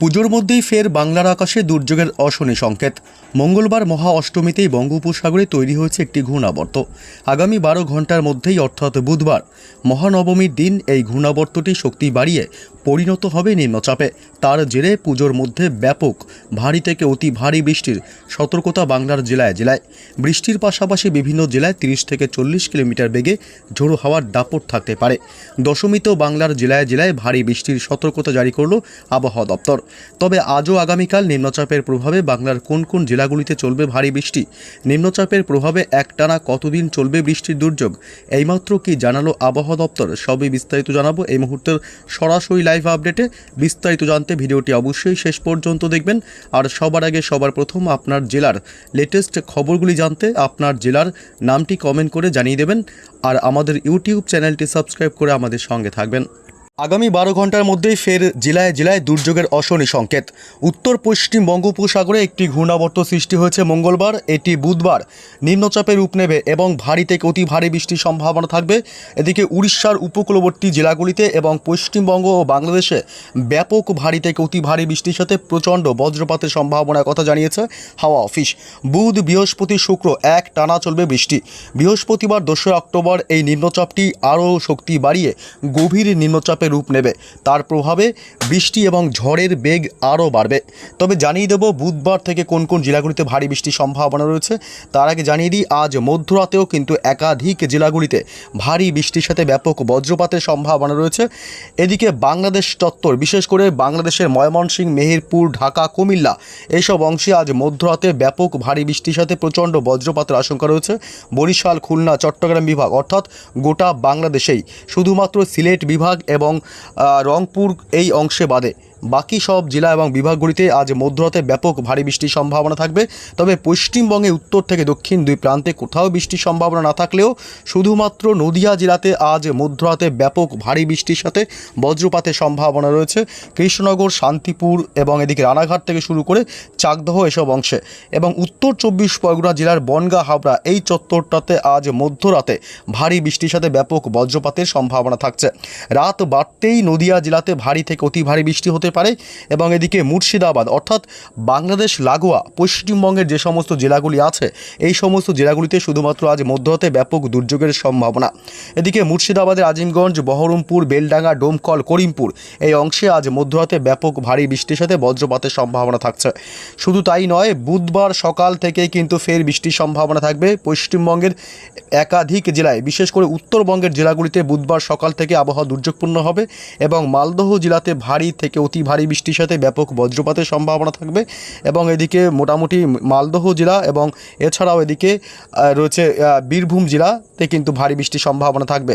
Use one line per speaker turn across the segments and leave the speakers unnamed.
পুজোর মধ্যেই ফের বাংলার আকাশে দুর্যোগের অশনি সংকেত। মঙ্গলবার মহা অষ্টমীতেই বঙ্গোপসাগরে তৈরি হয়েছে একটি ঘূর্ণাবর্ত। আগামী বারো ঘণ্টার মধ্যেই, অর্থাৎ বুধবার, মহানবমীর দিন এই ঘূর্ণাবর্তটি শক্তি বাড়িয়ে পরিণত হবে নিম্নচাপে। তার জেরে পুজোর মধ্যে ব্যাপক ভারী থেকে অতি ভারী বৃষ্টির সতর্কতা বাংলার জেলায় জেলায়। বৃষ্টির পাশাপাশি বিভিন্ন জেলায় তিরিশ থেকে চল্লিশ কিলোমিটার বেগে ঝোড়ো হাওয়ার দাপট থাকতে পারে। দশমীতেও বাংলার জেলায় জেলায় ভারী বৃষ্টির সতর্কতা জারি করল আবহাওয়া দপ্তর। তবে আজও আগামীকাল নিম্নচাপের প্রভাবে বাংলার কোন কোন জেলাগুলিতে চলবে ভারী বৃষ্টি? নিম্নচাপের প্রভাবে একটানা কতদিন চলবে বৃষ্টির দুর্যোগ? এইমাত্র কি জানালো আবহাওয়া দপ্তর? সবই বিস্তারিত জানাব এই মুহূর্তের সরাসরি লাইভ আপডেটে বিস্তারিত জানতে ভিডিওটি অবশ্যই শেষ পর্যন্ত দেখবেন। আর সবার আগে সবার প্রথম আপনার জেলার লেটেস্ট খবরগুলি জানতে আপনার জেলার নামটি কমেন্ট করে জানিয়ে দেবেন। আর আমাদের ইউটিউব চ্যানেলটি সাবস্ক্রাইব করে আমাদের সঙ্গে থাকবেন। আগামী বারো ঘণ্টার মধ্যেই ফের জেলায় জেলায় দুর্যোগের অশনি সংকেত। উত্তর পশ্চিম বঙ্গোপসাগরে একটি ঘূর্ণাবর্ত সৃষ্টি হয়েছে মঙ্গলবার, এটি বুধবার। নিম্নচাপের রূপ নেবে এবং ভারী থেকে অতি ভারী বৃষ্টির সম্ভাবনা থাকবে। এদিকে উড়িষ্যার উপকূলবর্তী জেলাগুলিতে এবং পশ্চিমবঙ্গ ও বাংলাদেশে ব্যাপক ভারী থেকে অতি ভারী বৃষ্টির সাথে প্রচণ্ড বজ্রপাতের সম্ভাবনার কথা জানিয়েছে হাওয়া অফিস। বুধ, বৃহস্পতি, শুক্র এক টানা চলবে বৃষ্টি। বৃহস্পতিবার, দোসরা অক্টোবর এই নিম্নচাপটি আরও শক্তি বাড়িয়ে গভীর নিম্নচাপে রূপ নেবে। তার প্রভাবে বৃষ্টি এবং ঝড়ের বেগ আরও বাড়বে। তবে জানিয়ে দেব, বুধবার থেকে কোন কোন জেলাগুলিতে ভারী বৃষ্টির সম্ভাবনা রয়েছে। তার আগে জানিয়ে দিই, আজ মধ্যরাতেও কিন্তু একাধিক জেলাগুলিতে ভারী বৃষ্টির সাথে ব্যাপক বজ্রপাতের সম্ভাবনা রয়েছে। এদিকে বাংলাদেশ চত্বর, বিশেষ করে বাংলাদেশের ময়মনসিংহ, মেহেরপুর, ঢাকা, কুমিল্লা এইসব অংশে আজ মধ্যরাতে ব্যাপক ভারী বৃষ্টির সাথে প্রচণ্ড বজ্রপাতের আশঙ্কা রয়েছে। বরিশাল, খুলনা, চট্টগ্রাম বিভাগ, অর্থাৎ গোটা বাংলাদেশেই। শুধুমাত্র সিলেট বিভাগ এবং রংপুর এই অংশে বাদে। বাকি সব জেলা এবং বিভাগগুলিতে আজ মধ্যরাতে ব্যাপক ভারী বৃষ্টির সম্ভাবনা থাকবে। তবে পশ্চিমবঙ্গে উত্তর থেকে দক্ষিণ দুই প্রান্তে কোথাও বৃষ্টির সম্ভাবনা না থাকলেও শুধুমাত্র নদিয়া জেলাতে আজ মধ্যরাতে ব্যাপক ভারী বৃষ্টির সাথে বজ্রপাতের সম্ভাবনা রয়েছে। কৃষ্ণনগর, শান্তিপুর এবং এদিকে রানাঘাট থেকে শুরু করে চাকদহ এসব অংশে। এবং উত্তর চব্বিশ পরগনা জেলার বনগা, হাবড়া এই চত্বরটাতে আজ মধ্যরাতে ভারী বৃষ্টির সাথে ব্যাপক বজ্রপাতের সম্ভাবনা থাকছে। রাত বাড়তেই নদিয়া জেলাতে ভারী থেকে অতি ভারী বৃষ্টি হতে পারে এবং এদিকে মুর্শিদাবাদ, অর্থাৎ বাংলাদেশ, লাগোয়া, পশ্চিমবঙ্গের যে সমস্ত জেলাগুলি আছে, এই সমস্ত জেলাগুলিতে শুধুমাত্র আজ মধ্যরাতে ব্যাপক দুর্যোগের সম্ভাবনা। এদিকে মুর্শিদাবাদের আজিমগঞ্জ, বহরমপুর, বেলডাঙ্গা, ডোমকল, করিমপুর, এই অংশে আজ মধ্যরাতে ব্যাপক ভারী বৃষ্টির সাথে বজ্রপাতের সম্ভাবনা থাকছে। শুধু তাই নয়, বুধবার সকাল থেকেই কিন্তু ফের বৃষ্টির সম্ভাবনা থাকবে। পশ্চিমবঙ্গের একাধিক জেলায়, বিশেষ করে উত্তরবঙ্গের জেলাগুলিতে বুধবার সকাল থেকে আবহাওয়া দুর্যোগপূর্ণ হবে এবং মালদহ জেলাতে ভারী থেকে অতি ভারী বৃষ্টির সাথে ব্যাপক বজ্রপাতের সম্ভাবনা থাকবে এবং এদিকে মোটামুটি মালদহ জেলা এবং এছাড়াও এদিকে রয়েছে বীরভূম জেলাতে কিন্তু ভারী বৃষ্টির সম্ভাবনা থাকবে।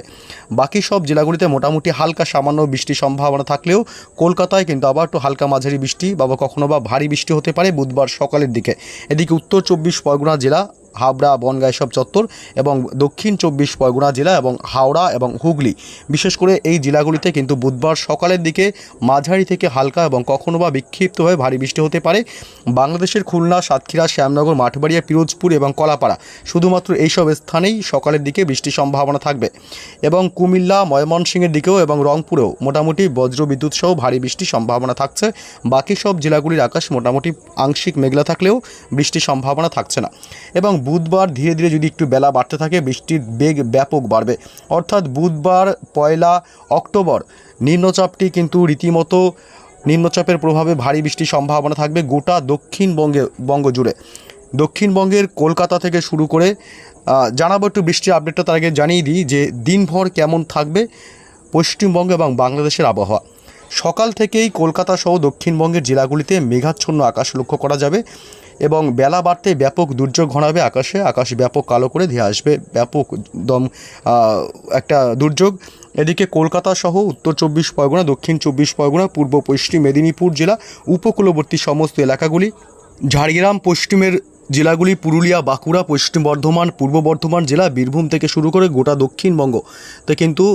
বাকি সব জেলাগুলিতে মোটামুটি হালকা সামান্য বৃষ্টির সম্ভাবনা থাকলেও কলকাতায় কিন্তু আবার একটু হালকা মাঝারি বৃষ্টি বা কখনো বা ভারী বৃষ্টি হতে পারে বুধবার সকালের দিকে। এদিকে উত্তর চব্বিশ পরগনা জেলা হাবড়া, বনগাঁ সব চত্বর এবং দক্ষিণ চব্বিশ পরগনা জেলা এবং হাওড়া এবং হুগলি। বিশেষ করে এই জেলাগুলিতে কিন্তু বুধবার সকালের দিকে মাঝারি থেকে হালকা এবং কখনো বা বিক্ষিপ্তভাবে ভারী বৃষ্টি হতে পারে। বাংলাদেশের খুলনা, সাতক্ষীরা, শ্যামনগর, মাঠবাড়িয়া, পিরোজপুর এবং কলাপাড়া শুধুমাত্র এইসব স্থানেই সকালের দিকে বৃষ্টির সম্ভাবনা থাকবে। এবং কুমিল্লা, ময়মনসিংহের দিকেও এবং রংপুরেও মোটামুটি বজ্র বিদ্যুৎ সহ ভারী বৃষ্টির সম্ভাবনা থাকছে। বাকি সব জেলাগুলির আকাশ মোটামুটি আংশিক মেঘলা থাকলেও বৃষ্টির সম্ভাবনা থাকছে না। এবং বুধবার ধীরে ধীরে যদি একটু বেলা বাড়তে থাকে, বৃষ্টির বেগ ব্যাপক বাড়বে। অর্থাৎ বুধবার পয়লা অক্টোবর, নিম্নচাপটি কিন্তু রীতিমতো নিম্নচাপের প্রভাবে ভারী বৃষ্টির সম্ভাবনা থাকবে গোটা দক্ষিণবঙ্গে বঙ্গ জুড়ে দক্ষিণবঙ্গের কলকাতা থেকে শুরু করে জানাব একটু বৃষ্টির আপডেটটা তার আগে জানিয়ে দিই যে দিনভর কেমন থাকবে পশ্চিমবঙ্গ এবং বাংলাদেশের আবহাওয়া। সকাল থেকেই কলকাতা সহ দক্ষিণবঙ্গের জেলাগুলিতে মেঘাচ্ছন্ন আকাশ লক্ষ্য করা যাবে। এবং বেলা বাড়তে ব্যাপক দুর্যোগ ঘনাবে আকাশে। আকাশ ব্যাপক কালো করে ধেয়ে আসবে। ব্যাপক দম একটা দুর্যোগ। এদিকে কলকাতা সহ উত্তর চব্বিশ পরগনা, দক্ষিণ চব্বিশ পরগনা, পূর্ব পশ্চিম মেদিনীপুর জেলা, উপকূলবর্তী সমস্ত এলাকাগুলি, ঝাড়গ্রাম, পশ্চিমের জেলাগুলি পুরুলিয়া, বাঁকুড়া, পশ্চিম বর্ধমান, পূর্ব বর্ধমান জেলা বীরভূম থেকে শুরু করে গোটা দক্ষিণবঙ্গ তে কিন্তু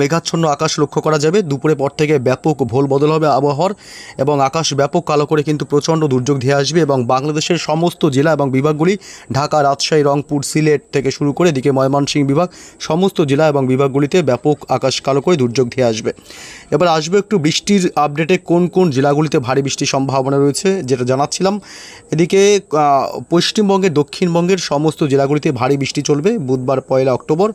মেঘাচ্ছন্ন আকাশ লক্ষ্য করা যাবে। দুপুরে পর থেকে ব্যাপক ভোল বদল হবে আবহাওয়ার এবং আকাশ ব্যাপক কালো করে কিন্তু প্রচণ্ড দুর্যোগ ধেয়ে আসবে এবং বাংলাদেশের সমস্ত জেলা এবং বিভাগগুলি ঢাকা, রাজশাহী, রংপুর, সিলেট থেকে শুরু করে এদিকে ময়মনসিংহ বিভাগ সমস্ত জেলা এবং বিভাগগুলিতে ব্যাপক আকাশ কালো করে দুর্যোগ ধেয়ে আসবে। এবার আসবে একটু বৃষ্টির আপডেটে কোন কোন জেলাগুলিতে ভারী বৃষ্টির সম্ভাবনা রয়েছে যেটা জানাচ্ছিলাম। এদিকে আহ, পশ্চিমবঙ্গের দক্ষিণবঙ্গের সমস্ত জেলাগুলিতে ভারী বৃষ্টি চলবে। বুধবার পয়লা অক্টোবর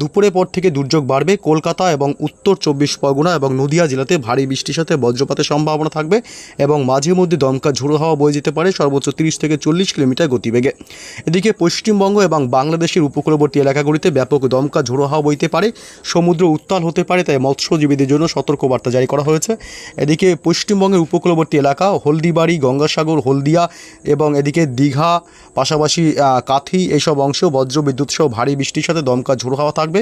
দুপুরের পর থেকে দুর্যোগ বাড়বে। কলকাতা এবং উত্তর চব্বিশ পরগনা এবং নদিয়া জেলাতে ভারী বৃষ্টির সাথে বজ্রপাতের সম্ভাবনা থাকবে এবং মাঝে মধ্যে দমকা ঝোড়ো হাওয়া বয়ে যেতে পারে সর্বোচ্চ তিরিশ থেকে চল্লিশ কিলোমিটার গতিবেগে। এদিকে পশ্চিমবঙ্গ এবং বাংলাদেশের উপকূলবর্তী এলাকাগুলিতে ব্যাপক দমকা ঝোড়ো হাওয়া বইতে পারে। সমুদ্র উত্তাল হতে পারে তাই মৎস্যজীবীদের জন্য সতর্কবার্তা জারি করা হয়েছে। এদিকে পশ্চিমবঙ্গের উপকূলবর্তী এলাকা হলদিবাড়ি গঙ্গাসাগর হলদিয়া এবং এদিকে দীঘা, পাশাপাশি কাথি এইসব অংশ বজ্র বিদ্যুৎ সহ ভারী বৃষ্টির সাথে দমকা ঝোড়ো হাওয়া থাকবে।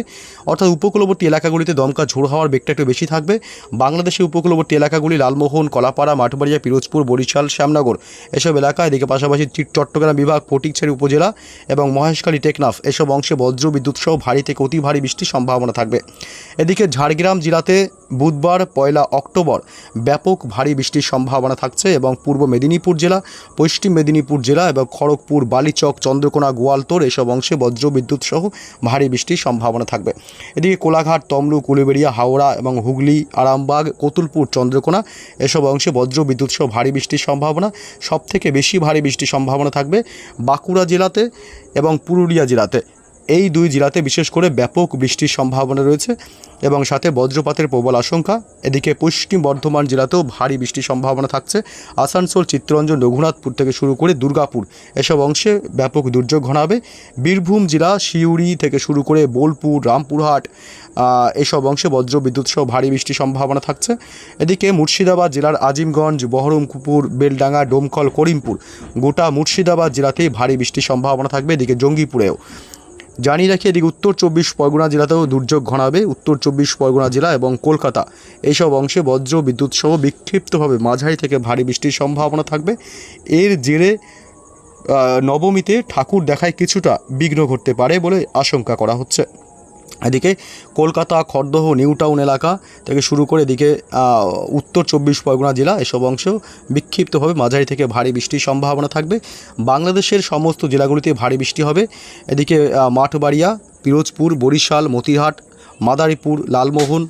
অর্থাৎ উপকূলবর্তী এলাকাগুলিতে দমকা ঝোড়ো হাওয়ার বেগটা একটু বেশি থাকবে। বাংলাদেশের উপকূলবর্তী এলাকাগুলি লালমোহন, কলাপাড়া, মাঠবাড়িয়া, পিরোজপুর, বরিশাল, শ্যামনগর এসব এলাকা এদিকে পাশাপাশি চট্টগ্রাম বিভাগ, ফটিকছড়ি উপজেলা এবং মহেশখালী, টেকনাফ এসব অংশে বজ্র বিদ্যুৎ সহ ভারী থেকে অতি ভারী বৃষ্টির সম্ভাবনা থাকবে। এদিকে ঝাড়গ্রাম জেলাতে বুধবার, পয়লা অক্টোবর ব্যাপক ভারী বৃষ্টির সম্ভাবনা থাকছে এবং পূর্ব মেদিনীপুর জেলা, পশ্চিম মেদিনীপুর জেলা এবং খড়গপুর, বালিচক, চন্দ্রকোনা, গোয়ালতোর এসব অংশে বজ্র বিদ্যুৎ সহ ভারী বৃষ্টির সম্ভাবনা থাকবে। এদিকে কোলাঘাট, তমলুক, উলুবেড়িয়া, হাওড়া এবং হুগলি, আরামবাগ, কতুলপুর, চন্দ্রকোনা এসব অংশে বজ্র বিদ্যুৎ সহ ভারী বৃষ্টির সম্ভাবনা। সবথেকে বেশি ভারী বৃষ্টির সম্ভাবনা থাকবে বাঁকুড়া জেলাতে এবং পুরুলিয়া জেলাতে। এই দুই জেলাতে বিশেষ করে ব্যাপক বৃষ্টির সম্ভাবনা রয়েছে এবং সাথে বজ্রপাতের প্রবল আশঙ্কা। এদিকে পশ্চিম বর্ধমান জেলাতেও ভারী বৃষ্টির সম্ভাবনা থাকছে। আসানসোল, চিত্তরঞ্জন, রঘুনাথপুর থেকে শুরু করে দুর্গাপুর এসব অংশে ব্যাপক দুর্যোগ ঘনাবে। বীরভূম জেলা শিউড়ি থেকে শুরু করে বোলপুর, রামপুরহাট এসব অংশে বজ্র বিদ্যুৎ সহ ভারী বৃষ্টির সম্ভাবনা থাকছে। এদিকে মুর্শিদাবাদ জেলার আজিমগঞ্জ, বহরমপুর, বেলডাঙ্গা, ডোমকল, করিমপুর গোটা মুর্শিদাবাদ জেলাতেই ভারী বৃষ্টির সম্ভাবনা থাকবে। এদিকে জঙ্গিপুরেও জানিয়ে রাখি, এদিকে উত্তর চব্বিশ পরগনা জেলাতেও দুর্যোগ ঘনাবে। উত্তর চব্বিশ পরগনা জেলা এবং কলকাতা, এইসব অংশে বজ্র, বিদ্যুৎ সহ বিক্ষিপ্তভাবে মাঝারি থেকে ভারী বৃষ্টির সম্ভাবনা থাকবে। এর জেরে নবমীতে ঠাকুর দেখায় কিছুটা বিঘ্ন ঘটতে পারে বলে আশঙ্কা করা হচ্ছে। এদিকে কলকাতা, খড়দহ নিউ টাউন এলাকা থেকে শুরু করে এদিকে উত্তর চব্বিশ পরগনা জেলা এসব অংশ বিক্ষিপ্তভাবে মাঝারি থেকে ভারী বৃষ্টির সম্ভাবনা থাকবে। বাংলাদেশের সমস্ত জেলাগুলিতে ভারী বৃষ্টি হবে। এদিকে মাঠবাড়িয়া, পিরোজপুর, বরিশাল, মতিহাট, মাদারীপুর, লালমোহন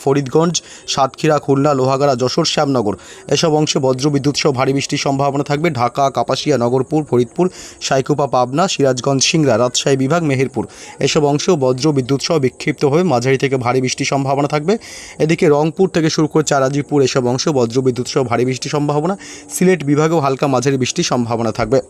ফরিদগঞ্জ, সাতক্ষীরা, খুলনা, লোহাগাড়া, যশোর, শ্যামনগর। এসব অংশে বজ্র বিদ্যুৎ সহ ভারী বৃষ্টির সম্ভাবনা থাকবে। ঢাকা, কাপাসিয়া, নগরপুর, ফরিদপুর, সাইকুপা, পাবনা, সিরাজগঞ্জ, সিংড়া, রাজশাহী বিভাগ, মেহেরপুর। এসব অংশেও বজ্র বিদ্যুৎ সহ বিক্ষিপ্ত হয়ে মাঝারি থেকে ভারী বৃষ্টির সম্ভাবনা থাকবে। এদিকে রংপুর থেকে শুরু করে চারাজিপুর এসব অংশ বজ্র বিদ্যুৎ সহ ভারী বৃষ্টির সম্ভাবনা। সিলেট বিভাগেও হালকা মাঝারি বৃষ্টির সম্ভাবনা থাকবে।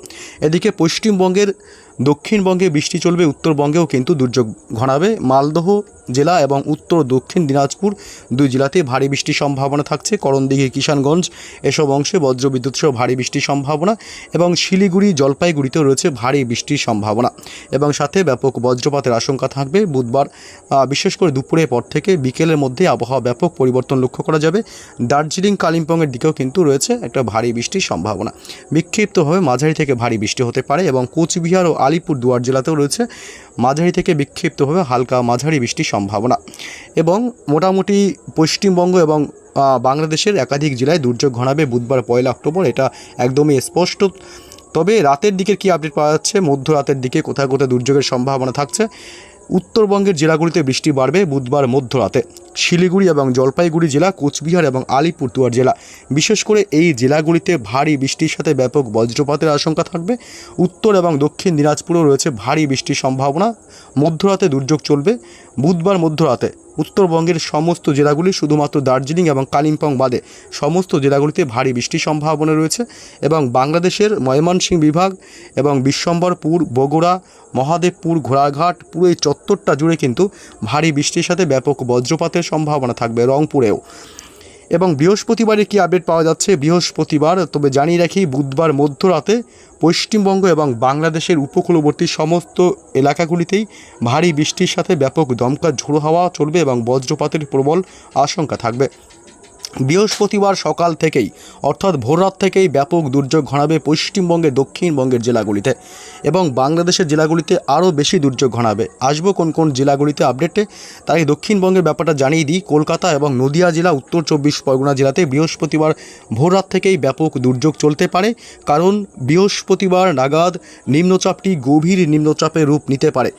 এদিকে পশ্চিমবঙ্গের দক্ষিণবঙ্গে বৃষ্টি চলবে, উত্তরবঙ্গেও কিন্তু দুর্যোগ ঘনাবে। মালদহ জেলা এবং উত্তর দক্ষিণ দিনাজপুর দুই জেলাতে ভারী বৃষ্টির সম্ভাবনা থাকছে। করণদিঘি, কিষানগঞ্জ এসব অংশে বজ্রবিদ্যুৎ সহ ভারী বৃষ্টির সম্ভাবনা এবং শিলিগুড়ি, জলপাইগুড়িতেও রয়েছে ভারী বৃষ্টির সম্ভাবনা। এবং সাথে ব্যাপক বজ্রপাতের আশঙ্কা থাকবে। বুধবার বিশেষ করে দুপুরের পর থেকে বিকেলের মধ্যে আবহাওয়া ব্যাপক পরিবর্তন লক্ষ্য করা যাবে। দার্জিলিং, কালিম্পংয়ের দিকেও কিন্তু রয়েছে একটা ভারী বৃষ্টির সম্ভাবনা। বিক্ষিপ্তভাবে মাঝারি থেকে ভারী বৃষ্টি হতে পারে এবং কোচবিহার ও আলিপুর দুয়ার জেলাতেও রয়েছে। মাঝারি থেকে বিক্ষিপ্তভাবে হালকা মাঝারি বৃষ্টির সম্ভাবনা। এবং মোটামুটি পশ্চিমবঙ্গ এবং বাংলাদেশের একাধিক জেলায় দুর্যোগ ঘনাবে বুধবার পয়লা অক্টোবর। এটা একদমই স্পষ্ট। তবে রাতের দিকের কি আপডেট পাওয়া যাচ্ছে? মধ্যরাতের দিকে কোথায় কোথায় দুর্যোগের সম্ভাবনা থাকছে? উত্তরবঙ্গের জেলাগুলিতে বৃষ্টি বাড়বে বুধবার মধ্যরাতে। শিলিগুড়ি এবং জলপাইগুড়ি জেলা, কোচবিহার এবং আলিপুরদুয়ার জেলা। বিশেষ করে এই জেলাগুলিতে ভারী বৃষ্টির সাথে ব্যাপক বজ্রপাতের আশঙ্কা থাকবে। উত্তর এবং দক্ষিণ দিনাজপুরেও রয়েছে ভারী বৃষ্টির সম্ভাবনা। মধ্যরাতে দুর্যোগ চলবে। বুধবার মধ্যরাতে উত্তরবঙ্গের সমস্ত জেলাগুলি শুধুমাত্র দার্জিলিং এবং কালিম্পং বাদে সমস্ত জেলাগুলিতে ভারী বৃষ্টির সম্ভাবনা রয়েছে এবং বাংলাদেশের ময়মনসিংহ বিভাগ এবং বিশ্বম্বরপুর, বগুড়া, মহাদেবপুর, ঘোড়াঘাট পুরো এই চত্বরটা জুড়ে কিন্তু ভারী বৃষ্টির সাথে ব্যাপক বজ্রপাতের সম্ভাবনা থাকবে রংপুরেও। এবং বৃহস্পতিবারে কি আপডেট পাওয়া যাচ্ছে? বৃহস্পতিবার, তবে জানিয়ে রাখি, বুধবার মধ্যরাতে পশ্চিমবঙ্গ এবং বাংলাদেশের উপকূলবর্তী সমস্ত এলাকাগুলিতেই ভারী বৃষ্টির সাথে ব্যাপক দমকা ঝোড়ো হাওয়া চলবে এবং বজ্রপাতের প্রবল আশঙ্কা থাকবে। বৃহস্পতিবার সকাল থেকেই, অর্থাৎ ভোররাত থেকেই ব্যাপক দুর্যোগ ঘনাবে পশ্চিমবঙ্গের দক্ষিণবঙ্গের জেলাগুলিতে এবং বাংলাদেশের জেলাগুলিতে আরও বেশি দুর্যোগ ঘনাবে। আসব কোন কোন জেলাগুলিতে আপডেটে তাই দক্ষিণবঙ্গের ব্যাপারটা জানিয়ে দিই। কলকাতা এবং নদিয়া জেলা, উত্তর চব্বিশ পরগনা জেলাতে বৃহস্পতিবার ভোররাত থেকেই ব্যাপক দুর্যোগ চলতে পারে। কারণ বৃহস্পতিবার নাগাদ নিম্নচাপটি গভীর নিম্নচাপে রূপ নিতে পারে।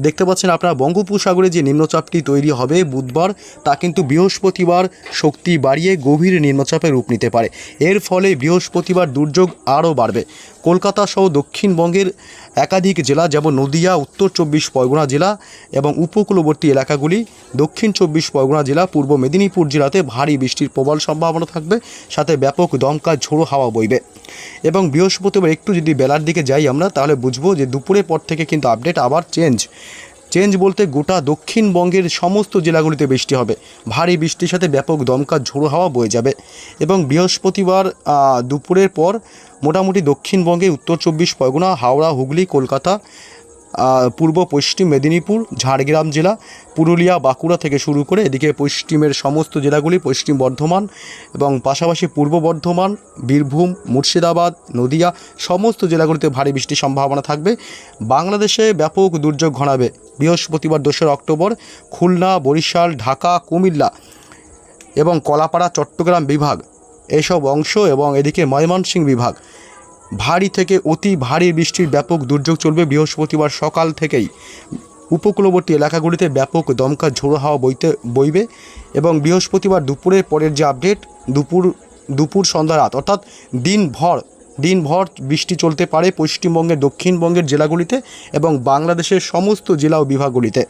দেখতে পাচ্ছেন আপনারা, বঙ্গোপসাগরে যে নিম্নচাপটি তৈরি হবে বুধবার, তা কিন্তু বৃহস্পতিবার শক্তি বাড়িয়ে গভীর নিম্নচাপে রূপ নিতে পারে। এর ফলে বৃহস্পতিবার দুর্যোগ আরও বাড়বে। কলকাতা সহ দক্ষিণবঙ্গের একাধিক জেলা, যেমন নদিয়া, উত্তর চব্বিশ পরগনা জেলা এবং উপকূলবর্তী এলাকাগুলি, দক্ষিণ চব্বিশ পরগনা জেলা, পূর্ব মেদিনীপুর জেলাতে ভারী বৃষ্টির প্রবল সম্ভাবনা থাকবে, সাথে ব্যাপক দমকা ঝোড়ো হাওয়া বইবে। এবং বৃহস্পতিবার একটু যদি বেলার দিকে যাই আমরা, তাহলে বুঝব যে দুপুরের পর থেকে কিন্তু আপডেট আবার চেঞ্জ চেঞ্জ বলতে গোটা দক্ষিণবঙ্গের সমস্ত জেলাগুলিতে বৃষ্টি হবে। ভারী বৃষ্টির সাথে ব্যাপক দমকা ঝোড়ো হাওয়া বয়ে যাবে এবং বৃহস্পতিবার দুপুরের পর মোটামুটি দক্ষিণবঙ্গে উত্তর চব্বিশ পরগনা, হাওড়া, হুগলি, কলকাতা পূর্ব পশ্চিম মেদিনীপুর, ঝাড়গ্রাম জেলা, পুরুলিয়া, বাঁকুড়া থেকে শুরু করে এদিকে পশ্চিমের সমস্ত জেলাগুলি, পশ্চিম বর্ধমান এবং পাশাপাশি পূর্ব বর্ধমান, বীরভূম, মুর্শিদাবাদ, নদিয়া, সমস্ত জেলাগুলিতে ভারী বৃষ্টির সম্ভাবনা থাকবে। বাংলাদেশে ব্যাপক দুর্যোগ ঘনাবে। বৃহস্পতিবার দোসরা অক্টোবর খুলনা, বরিশাল, ঢাকা, কুমিল্লা এবং কলাপাড়া, চট্টগ্রাম বিভাগ এসব অংশ এবং এদিকে ময়মনসিংহ বিভাগ। ভারী থেকে অতি ভারী বৃষ্টির ব্যাপক দুর্যোগ চলবে বৃহস্পতিবার সকাল থেকেই। উপকূলবর্তী এলাকাগুলিতে ব্যাপক দমকা ঝোড়ো হাওয়া বইতে বইবে এবং বৃহস্পতিবার দুপুরের পরের যে আপডেট, দুপুর দুপুর সন্ধ্যা রাত, অর্থাৎ দিনভর দিনভর বৃষ্টি চলতে পারে পশ্চিমবঙ্গের দক্ষিণবঙ্গের জেলাগুলিতে এবং বাংলাদেশের সমস্ত জেলা ও বিভাগগুলিতে।